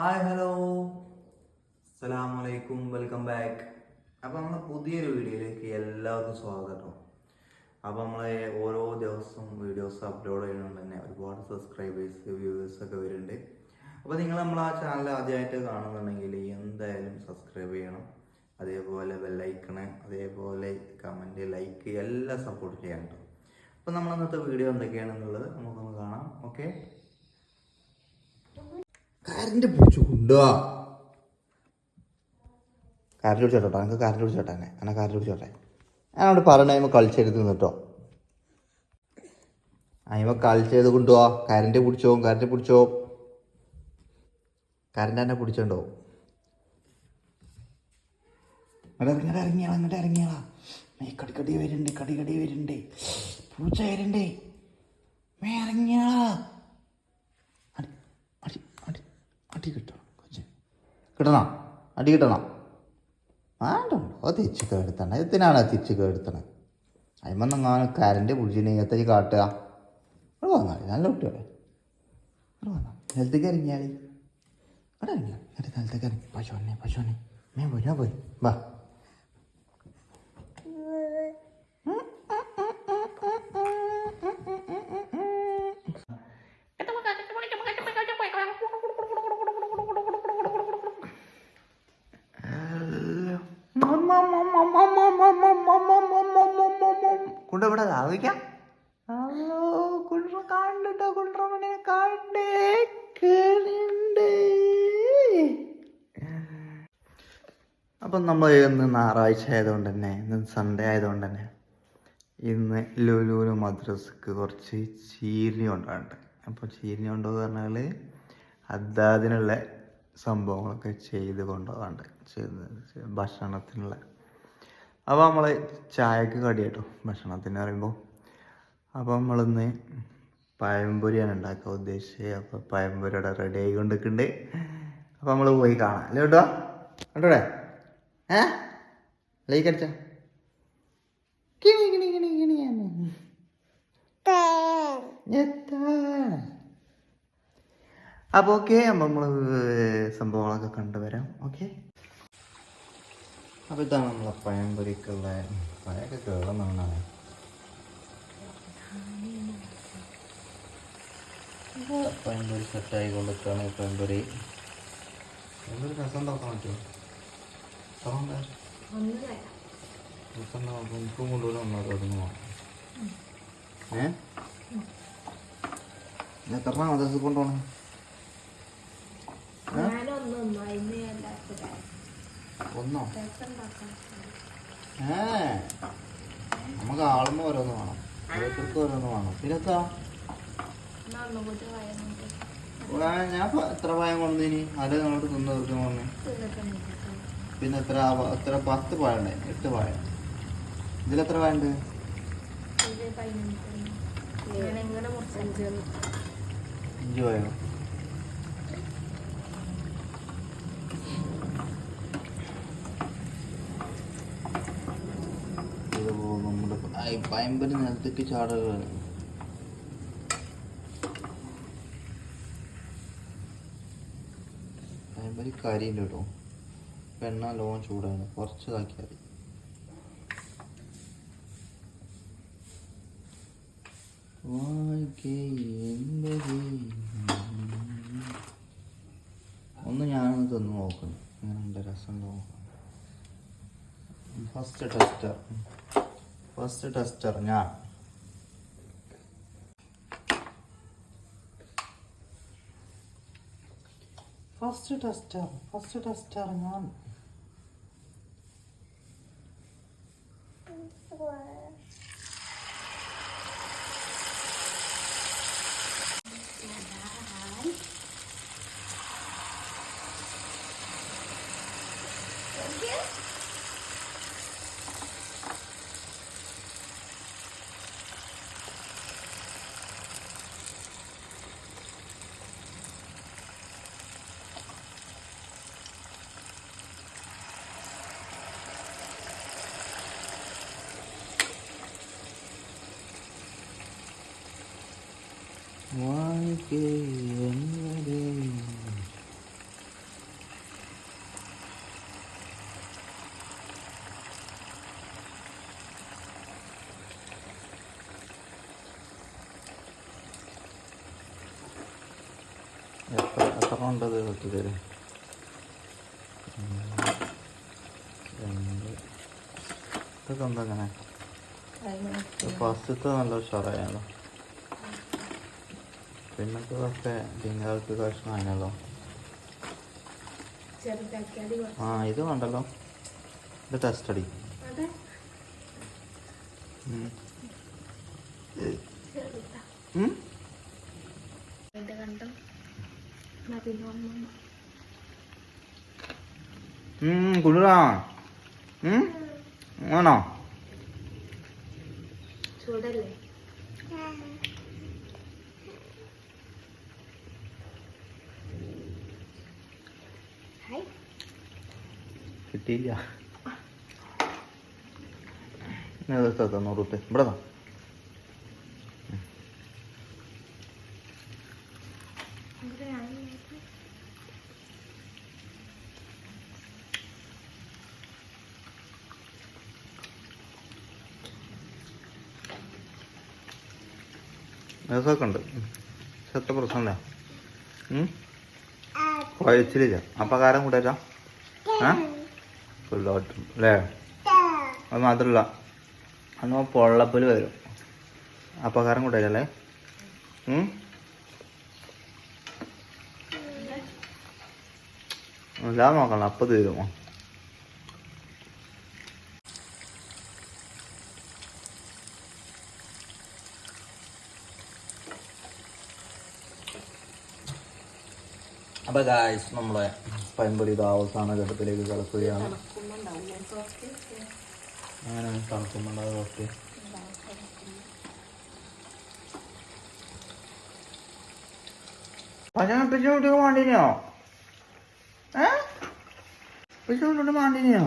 Hi hello. സലാം അലൈക്കും welcome back. അപ്പോൾ നമ്മൾ പുതിയൊരു വീഡിയോയിലേക്ക് എല്ലാവർക്കും സ്വാഗതം. അപ്പോൾ നമ്മൾ ഓരോ ദിവസവും വീഡിയോസ് അപ്ലോഡ് ചെയ്യുന്നുണ്ട് തന്നെ ഒരുപാട് സബ്സ്ക്രൈബേഴ്സ് വ്യൂവേഴ്സ് ഒക്കെ വരുന്നുണ്ട്. അപ്പോൾ നിങ്ങൾ നമ്മൾ ആ ചാനൽ ആദ്യമായിട്ട് കാണുന്നുണ്ടെങ്കിൽ എന്തായാലും സബ്സ്ക്രൈബ് ചെയ്യണം. അതേപോലെ ബെല്ലൈക്കണ് അതേപോലെ കമന്റ് ലൈക്ക് എല്ലാം സപ്പോർട്ട് ചെയ്യണം കേട്ടോ അപ്പോൾ നമ്മൾ ഇന്നത്തെ വീഡിയോ എന്തൊക്കെയാണെന്നുള്ളത് നമുക്കൊന്ന് കാണാം. ഓക്കെ കറണ്ട് പിടിച്ചു കൊണ്ടുവാ. കറണ്ട് പിടിച്ചോട്ടോ എനിക്ക് കറണ്ട് പിടിച്ചോട്ടെ എന്നെ. എന്നെ കേട്ടെ പിടിച്ചോട്ടെ ഞാനവിടെ പറഞ്ഞ അയിമ കളിച്ചെടുത്ത് നിന്നിട്ടോ അതിമ കളിച്ചത് കൊണ്ടുപോവാ കറണ്ട് പിടിച്ചോ കറണ്ട് പിടിച്ചോ. കറണ്ട് തന്നെ പിടിച്ചോണ്ടോ? ഇങ്ങോട്ട് ഇറങ്ങിയാളാ ഇങ്ങോട്ട് ഇറങ്ങിയാളാ മേ കടി കടി വരുന്നുണ്ട് കടി കടി വരുന്നുണ്ട്. പൂച്ച വരുന്നുണ്ടേ. മേ ഇറങ്ങിയാളാ അടി കിട്ടണം കൊച്ചെ. കിട്ടണം? അടി കിട്ടണം? വേണ്ട അത് തിരിച്ച് കേടുത്തണം. എത്തിനാണ് തിരിച്ചു കേടുത്തണത് അതിമെന്നെങ്ങാനും കരണ്ട് ഇങ്ങനത്തേക്ക് ഇങ്ങനത്തെ കാട്ടുക. അവിടെ വന്നാൽ നല്ല കുട്ടികളെ. അവിടെ വന്നാ? നിലത്തേക്ക് ഇറങ്ങിയാൽ അവിടെ ഇറങ്ങിയാൽ എന്നിട്ട് നിലത്തേക്ക് ഇറങ്ങി. പശുവന്നെ പശുവന്നെ മേ പോയി ഞാൻ പോയി. വാ. കൊണ്ടുവിടെ ആവിക്കാം കണ്ടിട്ടോ? കുണ്ട്രമണിയെ കണ്ടേ കേളുണ്ട്. അപ്പം നമ്മൾ ഇന്ന് ഞായറാഴ്ച ആയതുകൊണ്ട് തന്നെ ഇന്ന് സൺഡേ ആയതുകൊണ്ട് തന്നെ ഇന്ന് ലുലുലു മദ്രസക്ക് കുറച്ച് ചീരിനി കൊണ്ടുണ്ട് അപ്പോൾ ചീരിനി കൊണ്ടുപോകുക പറഞ്ഞാൽ അതാതിനുള്ള സംഭവങ്ങളൊക്കെ ചെയ്ത് കൊണ്ടുപോകാണ്ട് ഭക്ഷണത്തിനുള്ള അപ്പോൾ നമ്മൾ ചായക്ക് കടി കേട്ടോ ഭക്ഷണത്തിന് പറയുമ്പോൾ അപ്പോൾ നമ്മളിന്ന് പഴംപൊരിയാണ് ഉണ്ടാക്കാൻ ഉദ്ദേശിച്ചത്. അപ്പോൾ പഴംപൊരി റെഡി റെഡി ആയിക്കൊണ്ടിരിക്കുന്നുണ്ട് അപ്പോൾ നമ്മൾ പോയി കാണാം. അല്ലേ കേട്ടോ കേട്ടോടെ ഏ? ലൈക്ക് അടിച്ച. കിണി കിണി കിണി കിണിയാണ് അപ്പോൾ ഓക്കെ നമ്മൾ സംഭവങ്ങളൊക്കെ കണ്ടുവരാം. ഓക്കെ അപ്പോൾ ഇതാണ് നമ്മളെ പഴംപൊരിക്കുള്ള പഴയൊക്കെ കേളുന്നതാണ് പഴംപൊരി സെറ്റായി കൊണ്ടിരിക്കുകയാണ് പഴംപൊരി. പഴംപൊരി രസം ഉണ്ടാക്കാൻ പറ്റുമോ? തുറന്നേ രസം ഉണ്ടാക്കും എനിക്കും കൊണ്ടുവരും ഒന്നോ തുടങ്ങുമോ ഏ? എത്ര മദ്രസ കൊണ്ടുപോകണം? ഒന്നോ? ഏ. നമുക്ക് ആളുമ്പോ ഓരോന്ന് വേണം. ഓരോരുത്തർക്ക് ഓരോന്ന് വേണം. പിന്നെത്താ ഞാൻ എത്ര പായം കൊണ്ടുവന്നിനി? അത് നിങ്ങളോട് തിന്നു തീർക്കാൻ കൊണ്ട് പിന്നെ എത്ര എത്ര പത്ത് പഴം ഉണ്ട് എട്ട് പഴം. ഇതിലെത്ര പഴം ഉണ്ട്? അഞ്ച് പഴം ഇത് പോ- പയമ്പൽ നിലത്തേക്ക് ചാടുകയാണ്. പയമ്പൽ കരിയില്ല കേട്ടോ. എണ്ണ ലോൺ ചൂടാണ്. കുറച്ച് ഇതാക്കിയാൽ മതി. ഒന്ന് ഞാനൊന്ന് തിന്ന് നോക്കണം. എങ്ങനെയുണ്ട് രസം നോക്കണം ഫസ്റ്റ് ടെസ്റ്റർ ഫസ്റ്റ് ടെസ്റ്റർ ഞാൻ. ഫസ്റ്റ് ടെസ്റ്റർ ഫസ്റ്റ് ടെസ്റ്റർ ഞാൻ. തരും. രണ്ട് ഇതൊക്കെ എന്താ അങ്ങനെ ഫസ്റ്റത്തെ നല്ല ഉഷാറായാലോ പിന്നത്തതൊക്കെ തിങ്കളാഴ്ച കഷ്ണമായാലോ ആ ഇത് വേണ്ടല്ലോ. ഇത് ടെസ്റ്റ് അടി അതെ ഉം. ചെറുതാ ഉം? അതിന്റെ കണ്ടം എന്നാ പിന്നെ ഒന്നും ഉം, കുളിരാ? ആണോ കിട്ടിയില്ല തൊണ്ണൂറ് റുപ്യ ഇവിടെ താ രസമൊക്കെ ഉണ്ട് എത്ര പ്രശ്നമില്ല കുഴച്ചിലില്ല അപ്പം കാരം കൂട്ടാ ആ? അല്ലേ? അത് മാത്രമല്ല അന്ന് പൊള്ളപ്പൽ വരും. അപ്പം കാരം കൂട്ടല്ലേ എല്ലാം നോക്കണം. അപ്പം തീരുമോ? അപ്പൊ ഗായ്സ് നമ്മളെ പയമ്പൊടി ഇത് അവസാന ഘട്ടത്തിലേക്ക് കിടക്കുകയാണ്. അങ്ങനെ തണുക്കുമ്പോണ്ടാവും ഓക്കെ. ഭക്ഷണം പിച്ചുകൊണ്ട് മാണ്ടിനോ ഏ? അച്ചോനെ മാണ്ടിനോ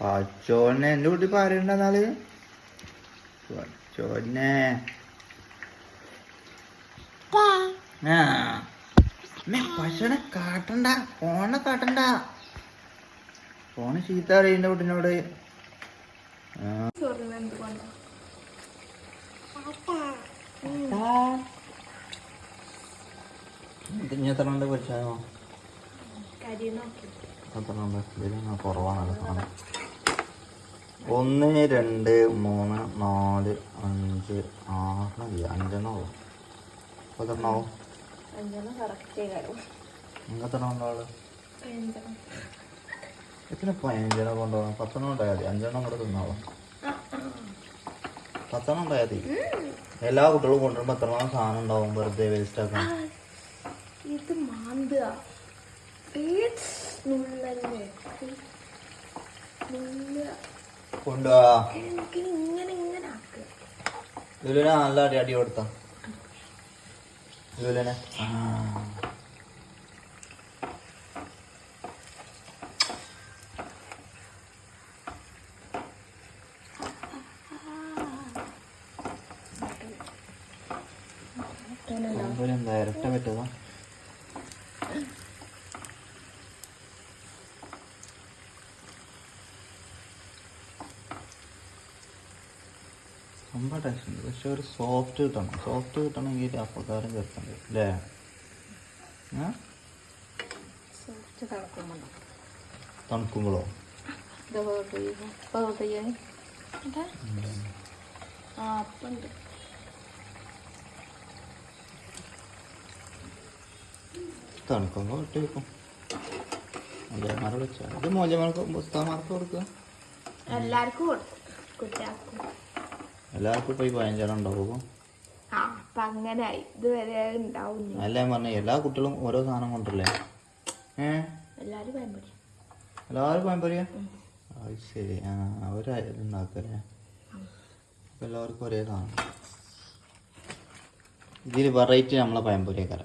പച്ചോനെ എന്റെ കുട്ടി പാരുണ്ടെന്നാൽ പച്ചോനെ. ആ. അമ്മേ, പശുവിനെ കാട്ടണ്ട ഫോണെ കാട്ടണ്ട. ഫോണ് ചീത്ത അറിയുന്ന കുട്ടിനോട്. ഒന്ന് രണ്ട് മൂന്ന് നാല് അഞ്ച് ആറ് അഞ്ചെണ്ണോ ആവും അഞ്ചെണ്ണം കറക്റ്റ് കാര്യം നിങ്ങൾക്ക് എത്ര ഉണ്ടാവുള്ളൂ അഞ്ചെണ്ണം എത്ര പതിനഞ്ചെണ്ണം കൊണ്ടുപോകണം പത്തെണ്ണം ഉണ്ടായാൽ മതി. അഞ്ചെണ്ണം കൂടെ തിന്നാവും? പത്തെണ്ണം ഉണ്ടായാൽ മതി. എല്ലാ കുട്ടികളും കൊണ്ടുവരുമ്പോൾ എത്രണ്ണം സാധനം ഉണ്ടാവും? വെറുതെ വേസ്റ്റ് ആക്കാൻ. ഇത് കൊണ്ടുപോവാ നല്ല അടി അടി കൊടുത്ത. ലുലുവിനെ തന്നെ ഇരട്ട പറ്റതാ പക്ഷെ ഒരു സോഫ്റ്റ് കിട്ടണം. സോഫ്റ്റ് കിട്ടണമെങ്കിൽ അപ്പക്കാരം ചേർക്കണ്ട അല്ലേ തണുക്കുമ്പോഴോ ആ ഇട്ട് വെക്കും. മോജന്മാരോട് വെച്ചാൽ ഇത് മോജന്മാർക്ക് പുസ്തകമാർക്ക് കൊടുക്കുക. എല്ലാവർക്കും കൊടുക്കും. കുട്ടികൾക്കും. എല്ലാവർക്കും ഇപ്പൊ ഈ പതിനഞ്ചെണ്ണം ഉണ്ടാവും അപ്പൊ ഇതുവരെ ഉണ്ടാവും അല്ല ഞാൻ പറഞ്ഞ എല്ലാ കുട്ടികളും ഓരോ സാധനം കൊണ്ടല്ലേ? എല്ലാവരും എല്ലാരും പറയാ എല്ലാവരും പഴംപൊരിയാ? അത് ശരി. ആ അവർ ഇതുണ്ടാക്കല്ലേ അപ്പം എല്ലാവർക്കും ഒരേ സാധനം. ഇതിൽ വെറൈറ്റി നമ്മളെ പഴംപൊരിയൊക്കെ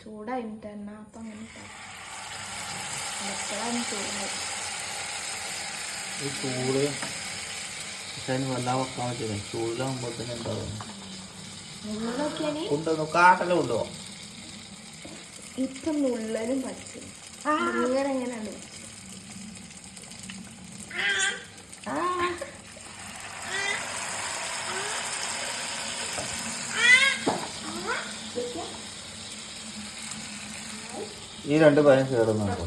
ചൂടായിട്ട് എന്നാ അപ്പൊ അങ്ങനെ ചൂട്? വല്ലാതെ വെക്കാൻ പറ്റില്ല. ചൂടിലാകുമ്പോൾ തന്നെ എന്താവും? നിങ്ങളൊക്കെയാണ് കൊണ്ടുവന്നു ഉണ്ടോ? ഇപ്പം നുള്ളനും പറ്റും. ഇങ്ങനെ എങ്ങനെയാണ് ഈ രണ്ട് പായം കേടുന്നുണ്ടോ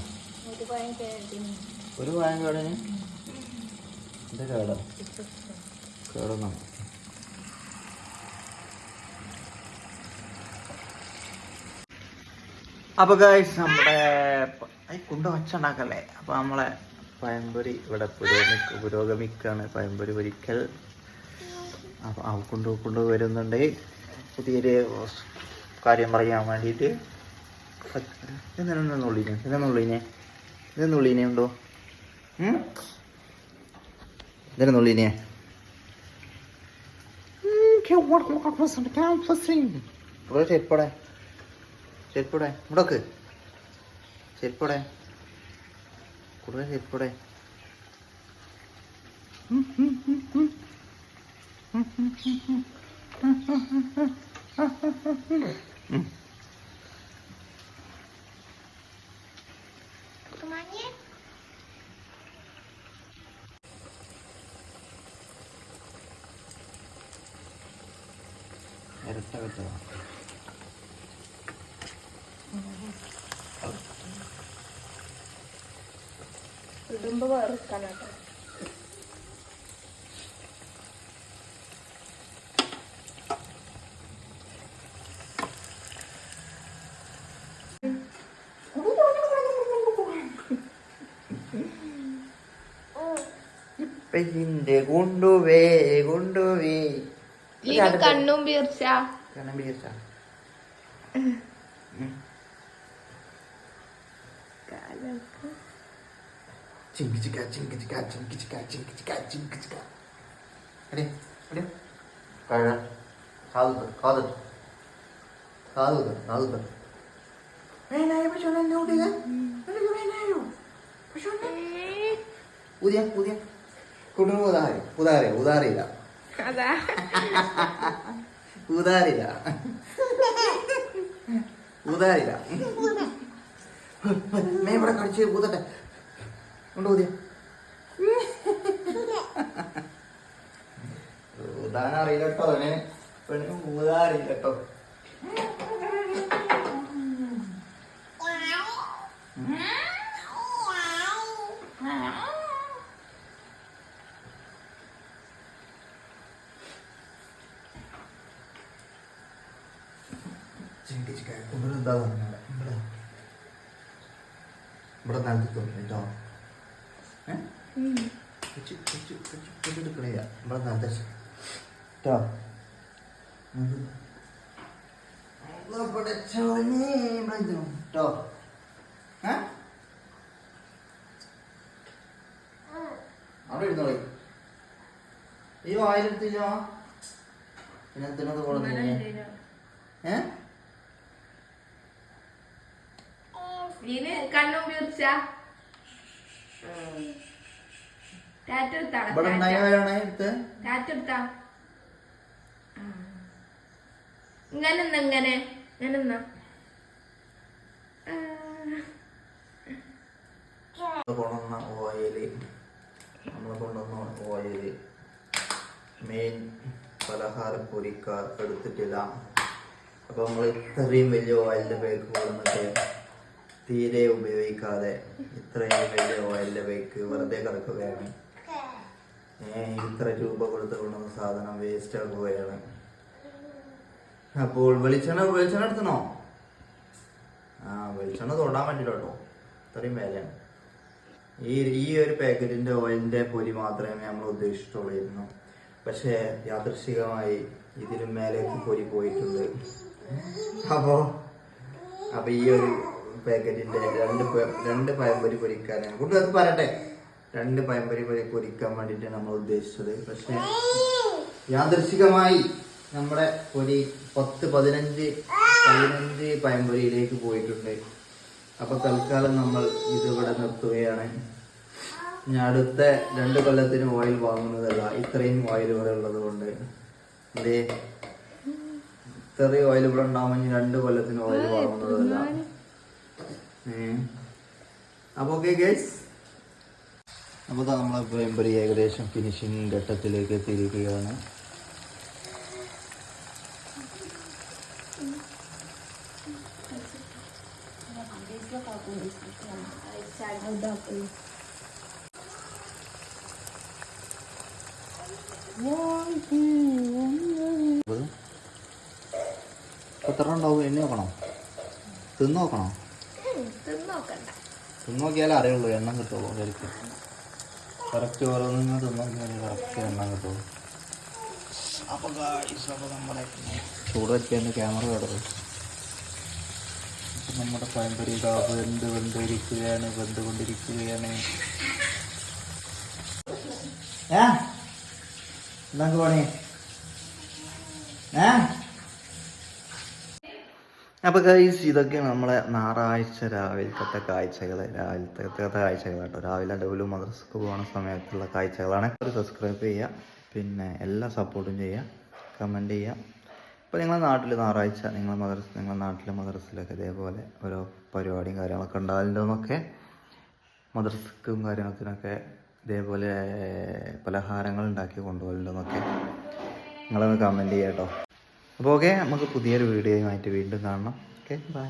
ഒരു പയം കേടിന്? എന്താ കേടാ? കേടുന്നു? അപ്പൊ ഗൈസ് നമ്മുടെ കുണ്ട വച്ചുണ്ടാക്കല്ലേ അപ്പൊ നമ്മളെ പയമ്പൊരി ഇവിടെ പുരോഗമിക്ക പുരോഗമിക്കാണ്. പയമ്പൊരി ഒരിക്കൽ അപ്പൊ കൊണ്ടു കൊണ്ടു കൊണ്ട് വരുന്നുണ്ട് പുതിയൊരു കാര്യം പറയാൻ വേണ്ടിയിട്ട്. ഇതെന്നുള്ളിനെ ഇതെന്നുള്ളിനെ ഇതെന്നുള്ളിനെ ഉണ്ടോ? ഇതെന്നുള്ളിനെ ചെരുപ്പടെ ചെരുപ്പടെ ഇവിടൊക്കെ ചെരുപ്പടെ കൂടുതൽ ചെരുപ്പടെ ഇരട്ട വെച്ചോ ഇടുമ്പോ വേറെ കേട്ടോ പെയിന്റ് കൊണ്ടുവേ കൊണ്ടുവേ കണ്ണും വീർച്ച കണ്ണും പിടിച്ചാ ചിങ്കിച്ചിക്ക ചിങ്കിച്ചിക്ക ചിങ്കിച്ചിക്ക ചിങ്കിച്ചിക്ക ചിങ്കിച്ചിക്ക. അടി അടി കഴ. കാതുക കാതുക കാതുക കാതുക വേനായോ പക്ഷേ എന്നെ ഓടിക വേനായോ പക്ഷേ പുതിയ പുതിയ കുടുംബ ഉദാഹരി ഉദാഹരി ഉദാഹരില്ല അതാ. ഉദാരില്ല ഉദാരില്ല മേ ഇവിടെ കടിച്ച് ഊതട്ടെ കൊണ്ട് ഊതിയ ഊതാനറിയില്ല കേട്ടോ അവന്. പെണ്ണിന് ഊതാറിയില്ല കേട്ടോ ചിങ്കിച്ചിക്ക ഇവിടെ എന്താ പറഞ്ഞത് ഇവിടെ. ഇവിടെ തോന്നി കേട്ടോ കൊച്ചെടുക്കണില്ല ഇവിടെ നല്ല കേട്ടോ കേട്ടോ അവിടെ ഇരുന്നോളി. ഈ വായിലെടുത്തില്ലോ. പിന്നെ എന്തിനത് കൊള്ളുന്നില്ലേ ഏ? ഇതിന് കണ്ണും വീർച്ച ടാറ്റ എടുത്ത് ഇങ്ങനെ? ഇങ്ങനെ ഇങ്ങനെ. കൊണ്ടുവന്ന ഓയിൽ നമ്മൾ കൊണ്ടുവന്ന ഓയിൽ മെയിൻ പലഹാര പൊരിക്കാർ എടുത്തിട്ടില്ല. അപ്പൊ നമ്മൾ ഇത്രയും വലിയ ഓയിലിന്റെ പേര് കൊണ്ടുവന്നിട്ട് തീരെ ഉപയോഗിക്കാതെ ഇത്രയും വലിയ ഓയിലിന്റെ ബൈക്ക് വെറുതെ കിടക്കുകയാണ്. ഇത്ര രൂപ കൊടുത്ത് കൊണ്ടുവന്ന സാധനം വേസ്റ്റ് ആക്കുകയാണ്. അപ്പോൾ വെളിച്ചെണ്ണ വെളിച്ചെണ്ണ എടുത്തണോ? ആ വെളിച്ചെണ്ണ തൊടാൻ പറ്റില്ല കേട്ടോ. ഇത്രയും വിലയാണ്. ഈ ഈ ഒരു പാക്കറ്റിന്റെ ഓയിലിന്റെ പൊരി മാത്രമേ നമ്മൾ ഉദ്ദേശിച്ചിട്ടുള്ളായിരുന്നു പക്ഷേ യാദൃശികമായി ഇതിലും മേലേക്ക് പൊരി പോയിട്ടുണ്ട്. അപ്പോ അപ്പൊ ഈ ഒരു പാക്കറ്റിന്റെ രണ്ട് രണ്ട് പഴംപൊരി പൊരിക്കാനാണ്. കൂട്ടുകാർ പറയട്ടെ. രണ്ട് പഴംപൊരി പൊരി പൊരിക്കാൻ വേണ്ടിയിട്ടാണ് നമ്മൾ ഉദ്ദേശിച്ചത്. പക്ഷേ യാദൃശികമായി നമ്മുടെ പൊരി പത്ത് പതിനഞ്ച് പതിനഞ്ച് പഴംപൊരിയിലേക്ക് പോയിട്ടുണ്ട്. അപ്പൊ തൽക്കാലം നമ്മൾ ഇതിവിടെ നിർത്തുകയാണ്. ഇനി അടുത്ത രണ്ട് കൊല്ലത്തിന് ഓയിൽ വാങ്ങുന്നതല്ല ഇത്രയും ഓയിൽ ഇവിടെ ഉള്ളത് കൊണ്ട് ഇതേ ഇത്രയും ഓയിൽ ഇവിടെ ഉണ്ടാവുമ്പോൾ രണ്ട് കൊല്ലത്തിന് ഓയിൽ വാങ്ങുന്നതല്ല. അപ്പോൾ ഓക്കെ ഗൈസ് അപ്പോൾ നമ്മളിപ്പോൾ എംബറി ഏകദേശം ഫിനിഷിങ് ഘട്ടത്തിലേക്ക് എത്തിയിരിക്കുകയാണ്. എത്ര ഉണ്ടാവും? എണ്ണ നോക്കണോ? തിന്ന് നോക്കണോ? തിന്നോക്കണ്ട. തിന്ന് നോക്കിയാലേ അറിയുള്ളൂ എണ്ണം കിട്ടുള്ളൂ ശരിക്കും. കറക്റ്റ് ഓരോന്നും തിന്നോക്കിയാലേ കറക്റ്റ് എണ്ണം കിട്ടുള്ളൂ അപ്പോൾ ഗായ്സ് അപ്പോൾ നമ്മുടെ ചൂട് വെച്ചതിന്റെ ക്യാമറ കിടക്കും നമ്മുടെ പഴംപൊരി ഇതാ വെന്ത് വെന്തിരിക്കുകയാണ് വെന്തുകൊണ്ടിരിക്കുകയാണ്. ഏ? എന്താ പണി? ഏ? അപ്പോൾ ഗൈസ് ഇതൊക്കെ നമ്മളെ ഞായറാഴ്ച രാവിലത്തെ കാഴ്ചകൾ രാവിലത്തെ കാഴ്ചകൾ കേട്ടോ രാവിലെ ഡബിളും മദ്രസക്ക് പോകുന്ന സമയത്തുള്ള കാഴ്ചകളാണ്. ഒരു സബ്സ്ക്രൈബ് ചെയ്യുക പിന്നെ എല്ലാ സപ്പോർട്ടും ചെയ്യുക കമന്റ് ചെയ്യുക ഇപ്പോൾ നിങ്ങളെ നാട്ടിൽ ഞായറാഴ്ച നിങ്ങളെ മദ്രസ നിങ്ങളെ നാട്ടിലെ മദ്രസയിലൊക്കെ ഇതേപോലെ ഓരോ പരിപാടിയും കാര്യങ്ങളൊക്കെ ഉണ്ടാവില്ലെന്നൊക്കെ മദ്രസക്കും കാര്യങ്ങൾക്കിനൊക്കെ ഇതേപോലെ പലഹാരങ്ങൾ ഉണ്ടാക്കി കൊണ്ടുപോകലുണ്ടെന്നൊക്കെ നിങ്ങളൊന്ന് കമന്റ് ചെയ്യാം കേട്ടോ അപ്പോൾ ഓക്കെ നമുക്ക് പുതിയൊരു വീഡിയോയുമായിട്ട് വീണ്ടും കാണണം. Okay bye